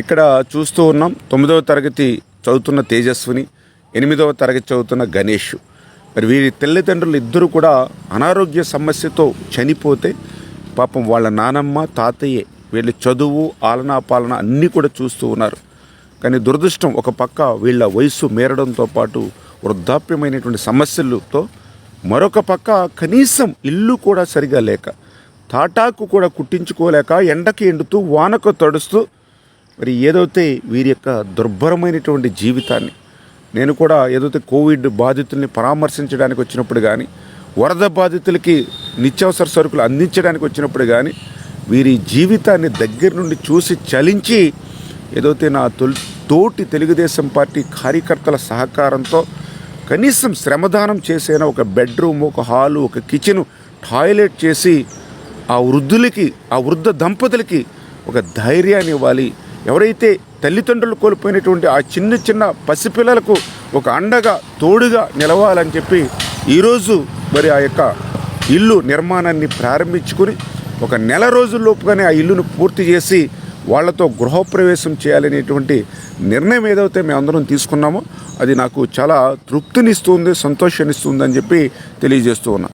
ఇక్కడ చూస్తూ ఉన్నాం. తొమ్మిదవ తరగతి చదువుతున్న తేజస్విని ఎనిమిదవ తరగతి చదువుతున్న గణేష్. మరి వీరి తల్లిదండ్రులు ఇద్దరు కూడా అనారోగ్య సమస్యతో చనిపోతే పాపం వాళ్ళ నానమ్మ తాతయ్యే వీళ్ళ చదువు ఆలనా పాలన అన్నీ కూడా చూస్తూ ఉన్నారు. కానీ దురదృష్టం ఒక పక్క వీళ్ళ వయస్సు మేరడంతో పాటు వృద్ధాప్యమైనటువంటి సమస్యలతో మరొక పక్క కనీసం ఇల్లు కూడా సరిగా లేక తాటాకు కూడా కుట్టించుకోలేక ఎండకి ఎండుతూ వానకు తడుస్తూ మరి ఏదైతే వీరి యొక్క దుర్భరమైనటువంటి జీవితాన్ని నేను కూడా ఏదైతే కోవిడ్ బాధితుల్ని పరామర్శించడానికి వచ్చినప్పుడు కానీ వరద బాధితులకి నిత్యావసర సరుకులు అందించడానికి వచ్చినప్పుడు కానీ వీరి జీవితాన్ని దగ్గర నుండి చూసి చలించి ఏదైతే నా తొలి తోటి తెలుగుదేశం పార్టీ కార్యకర్తల సహకారంతో కనీసం శ్రమదానం చేసైనా ఒక బెడ్రూమ్ ఒక హాలు ఒక కిచెన్ టాయిలెట్ చేసి ఆ వృద్ధులకి ఆ వృద్ధ దంపతులకి ఒక ధైర్యాన్ని ఇవ్వాలి. ఎవరైతే తల్లిదండ్రులు కోల్పోయినటువంటి ఆ చిన్న చిన్న పసిపిల్లలకు ఒక అండగా తోడుగా నిలవాలని చెప్పి ఈరోజు మరి ఆ యొక్క ఇల్లు నిర్మాణాన్ని ప్రారంభించుకుని ఒక నెల రోజుల్లోపుగానే ఆ ఇల్లును పూర్తి చేసి వాళ్ళతో గృహప్రవేశం చేయాలనేటువంటి నిర్ణయం ఏదైతే మేమందరం తీసుకున్నామో అది నాకు చాలా తృప్తినిస్తుంది సంతోషాన్నిస్తుంది అని చెప్పి తెలియజేస్తూ ఉన్నా